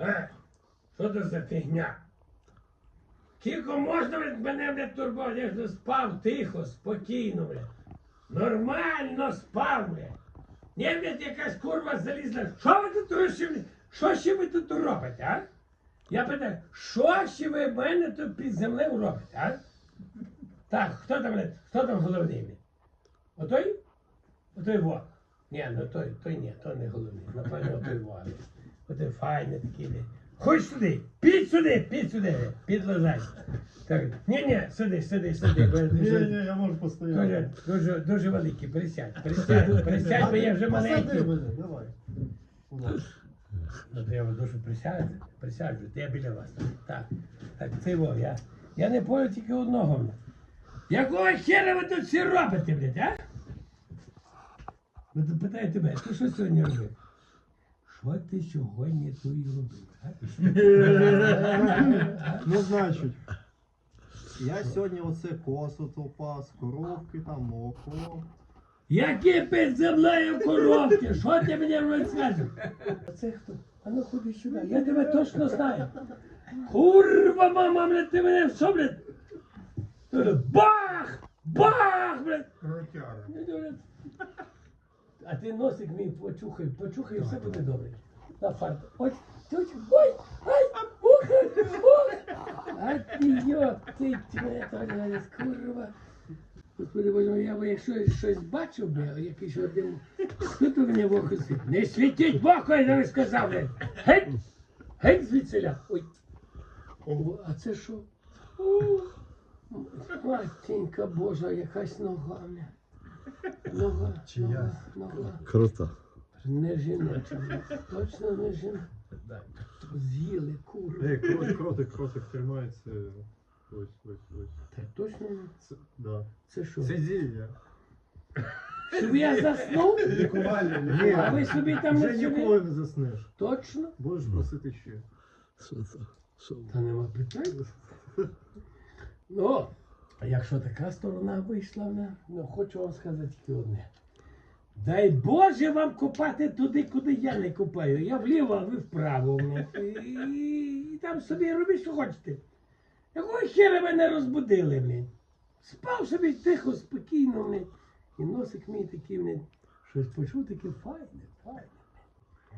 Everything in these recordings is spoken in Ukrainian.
Е, що це за фігня? Кілько можна блядь, мене блядь, турбувати? Я ж спав тихо, спокійно, блядь. Нормально спав, блядь. Ні, блядь, якась курва залізла. Що ви тут робите? Що ще ви тут робите, а? Я питаю, що ще ви в мене тут під землею робите, а? Так, хто там, блядь, хто там головний? Отой? Отой во. Ні, ну той, той ні, то не головний. Напевно, той во. Файний такий, блядь. Ходь сюди, підь сюди, підь сюди, підлежай. Так, ні, ні, сиди, сиди, сиди. бо я Ні, дуже- ні, я можу Дуже, постояти. дуже, дуже великий, присядь, присядь, присядь, бо я вже Посади маленький. мене, давай. Ну, то я дуже присяджу, присяджу, я біля вас. Так, так, це во, я, я не пою тільки одного. блядь. Якого хера ви тут всі робите, блядь, а? Ви тут питаю тебе, ти що сьогодні робив? Що ти сьогодні тут робив? А? Ну, значить, я сьогодні оце косу топав, коровки там, молоко. Які під землею коробки? Що ти мені розказуєш? Це хто? А ну ходи сюди, я тебе точно знаю. Курва, мама, блядь, ти мене що, блядь? Бах! Бах, блядь! Ну, блядь. А ти носик мій почухай, почухай, і все буде добре. На фарт. Ой, тут, ой, ай, ух, ух. А ти йо, ти тебе, курва. Господи Боже мій, я би якщо щось бачив би, якийсь один, хто то мене в око світить? Не світіть в око, я не сказав. блядь. Геть! Геть звідсиля. Ой. О, а це що? Матінка Божа, якась нога. бля. Нога, нога, нога. Круто. Не жіноча. Точно не жіноча. З'їли куру. Ей, кротик, кротик, кротик тримається. Ось, ось, ось. Так точно не. Це, да. Це що? Це зілля. Щоб я заснув? Лікувальне. Ні, а ви собі там Вже не ніколи не заснеш. Точно? Будеш просити ще. Що це? Що? Та нема питань. Ну, а якщо така сторона вийшла, ну хочу вам сказати тільки одне. Дай Боже вам копати туди, куди я не копаю. Я вліво, а ви вправо. І, і, і там собі робіть, що хочете. Якого хера ви не розбудили, блін? Спав собі тихо, спокійно, блін. І носик мій такий, блін, щось почув таке файне, файне.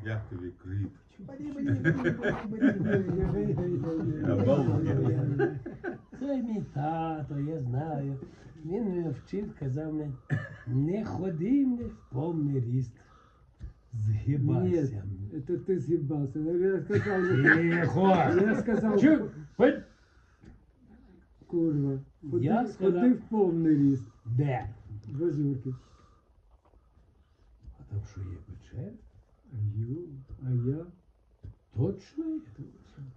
Як тобі кліп? Це мій тато, я знаю. Він мене вчив, казав мені, не ходи мені в повний ріст. Згибайся. Это ты съебался. Я сказал, Тихо! я сказал, Чу, ходь. курва, ходи, Я сказал- ходи в повний ріст. Де? В озюрки. А там що є печер? А ю, а я? Точно є?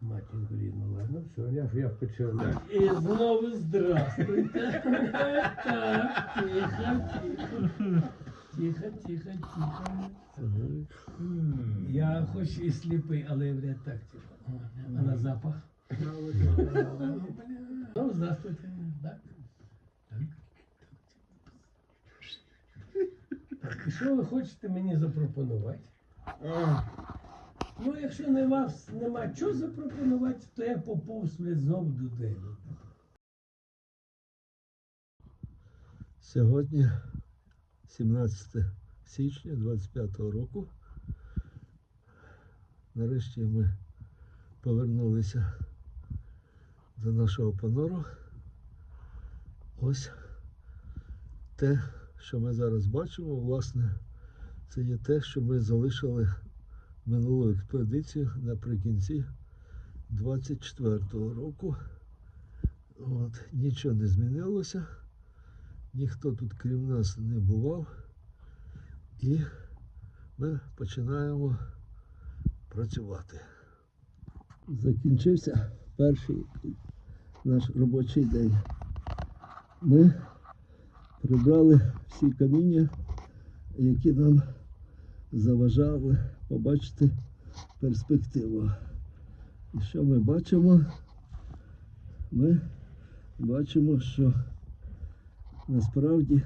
Матінко рідна, ладно, все, я, я в. І знову здравствуйте. Так, тихо, тихо. Тихо, тихо, тихо. Я хоч і сліпий, але блядь, так тихо. А на запах? Ну, здравствуйте. Так. Так. Так, і що ви хочете мені запропонувати? Ну, якщо не вас нема чого запропонувати, то я блядь, знов до. Сьогодні 17 січня 25 року. Нарешті ми повернулися до нашого понору. Ось те, що ми зараз бачимо, власне, це є те, що ми залишили минулу експедицію наприкінці 24-го року. От, нічого не змінилося. Ніхто тут крім нас не бував. І ми починаємо працювати. Закінчився перший наш робочий день. Ми прибрали всі каміння, які нам заважали побачити перспективу. І що ми бачимо? Ми бачимо, що насправді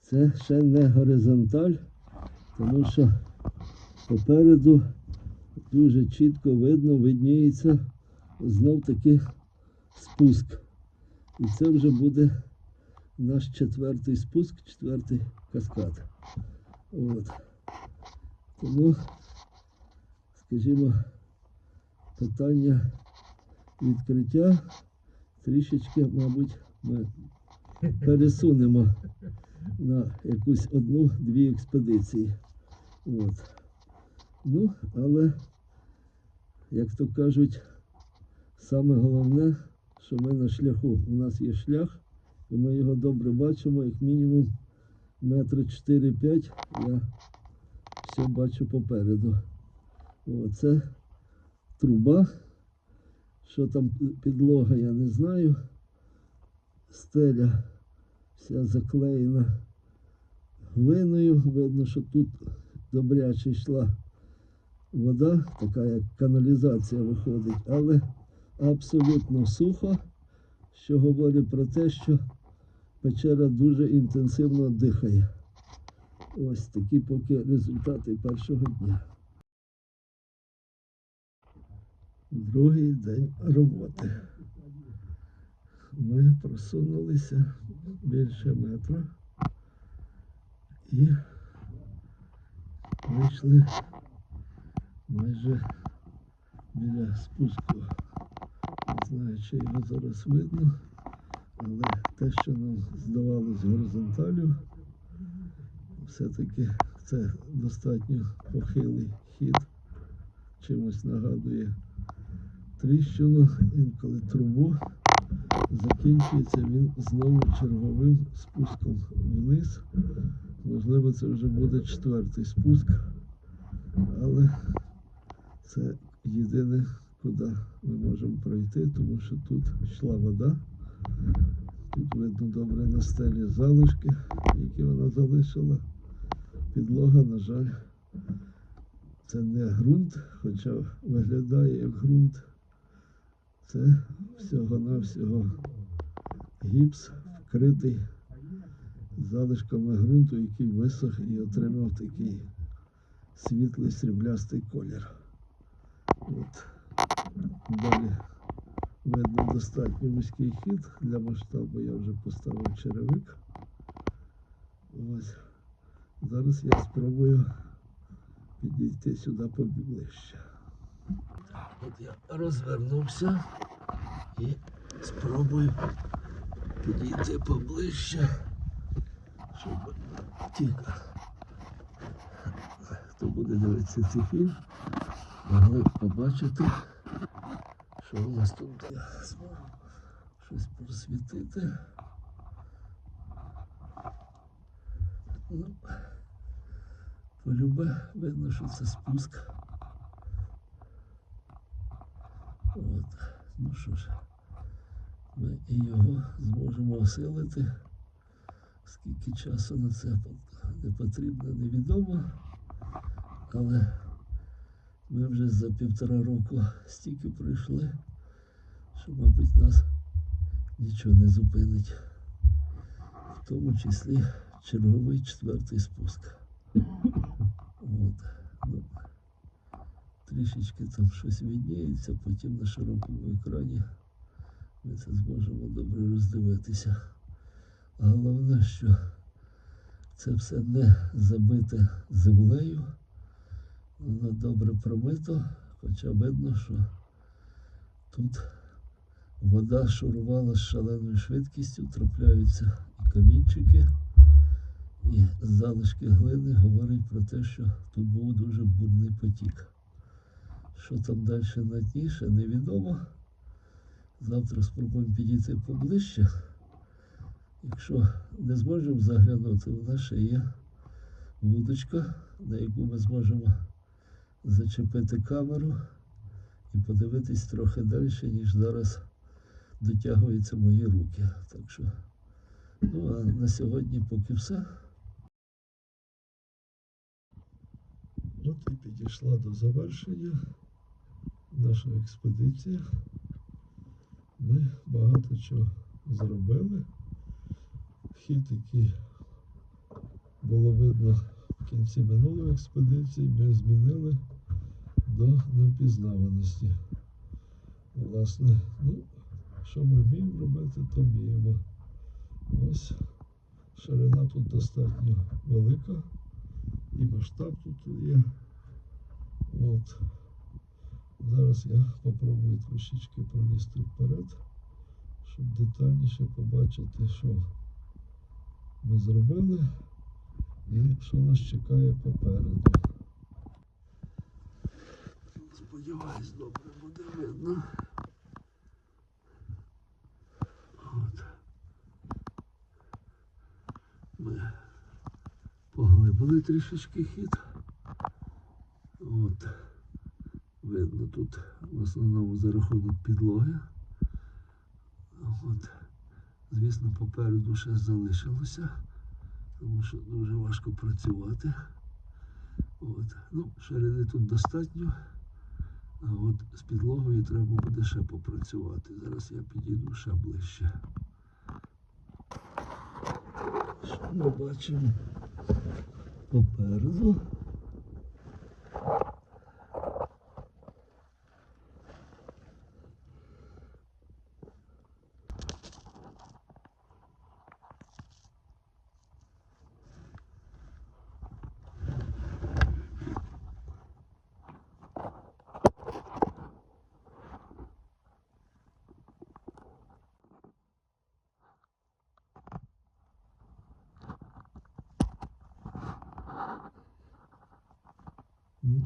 це ще не горизонталь, тому що попереду дуже чітко видно, видніється знов таки спуск. І це вже буде наш четвертий спуск, четвертий каскад. От. Тому, скажімо, питання відкриття трішечки, мабуть, ми пересунемо на якусь одну-дві експедиції. От. Ну, але, як то кажуть, саме головне, що ми на шляху. У нас є шлях, і ми його добре бачимо, як мінімум метри 4-5 я все бачу попереду. О, це труба. Що там підлога, я не знаю. Стеля вся заклеєна глиною. Видно, що тут добряче йшла вода, така як каналізація виходить, але абсолютно сухо, що говорить про те, що печера дуже інтенсивно дихає. Ось такі поки результати першого дня. Другий день роботи. Ми просунулися більше метра і вийшли майже біля спуску. Не знаю, чи його зараз видно, але те, що нам здавалось горизонталю, все-таки це достатньо похилий хід, чимось нагадує тріщину, інколи трубу. Закінчується він знову черговим спуском вниз. Можливо, це вже буде четвертий спуск, але це єдине, куди ми можемо пройти, тому що тут йшла вода. Тут видно добре на стелі залишки, які вона залишила. Підлога, на жаль, це не ґрунт, хоча виглядає як ґрунт. Це всього-навсього гіпс, вкритий залишками ґрунту, який висох і отримав такий світлий сріблястий колір. От. Далі видно достатньо вузький хід. Для масштабу я вже поставив черевик. Ось. Зараз я спробую підійти сюди поближче. От я розвернувся і спробую підійти поближче, щоб тільки хто буде дивитися цей фільм, могли побачити, що у нас тут щось просвітити. Ну, полюбе видно, що це спуск. От. Ну що ж, ми і його зможемо осилити. Скільки часу на це не потрібно, невідомо. Але ми вже за півтора року стільки пройшли, що, мабуть, нас нічого не зупинить. В тому числі черговий четвертий спуск. От. Ну, трішечки там щось відніється, потім на широкому екрані ми це зможемо добре роздивитися. Головне, що це все не забите землею, воно добре промито, хоча видно, що тут вода шурувала з шаленою швидкістю, трапляються і камінчики, і залишки глини говорять про те, що тут був дуже бурний потік. Що там далі на дні, ще невідомо. Завтра спробуємо підійти поближче. Якщо не зможемо заглянути, у нас ще є вудочка, на яку ми зможемо зачепити камеру і подивитись трохи далі, ніж зараз дотягуються мої руки. Так що, ну а на сьогодні поки все. От і підійшла до завершення наша експедиція. Ми багато чого зробили. Вхід, який було видно в кінці минулої експедиції, ми змінили до невпізнаваності. Власне, ну, що ми вміємо робити, то вміємо. Ось ширина тут достатньо велика, і масштаб тут є. От. Зараз я попробую трошечки пролізти вперед, щоб детальніше побачити, що ми зробили і що нас чекає попереду. Сподіваюсь, добре буде видно. От. Ми поглибили трішечки хід. От. Видно тут в основному за рахунок підлоги. От. Звісно, попереду ще залишилося, тому що дуже важко працювати. От. Ну, ширини тут достатньо. А от з підлогою треба буде ще попрацювати. Зараз я підійду ще ближче. Що ми бачимо попереду? Ні.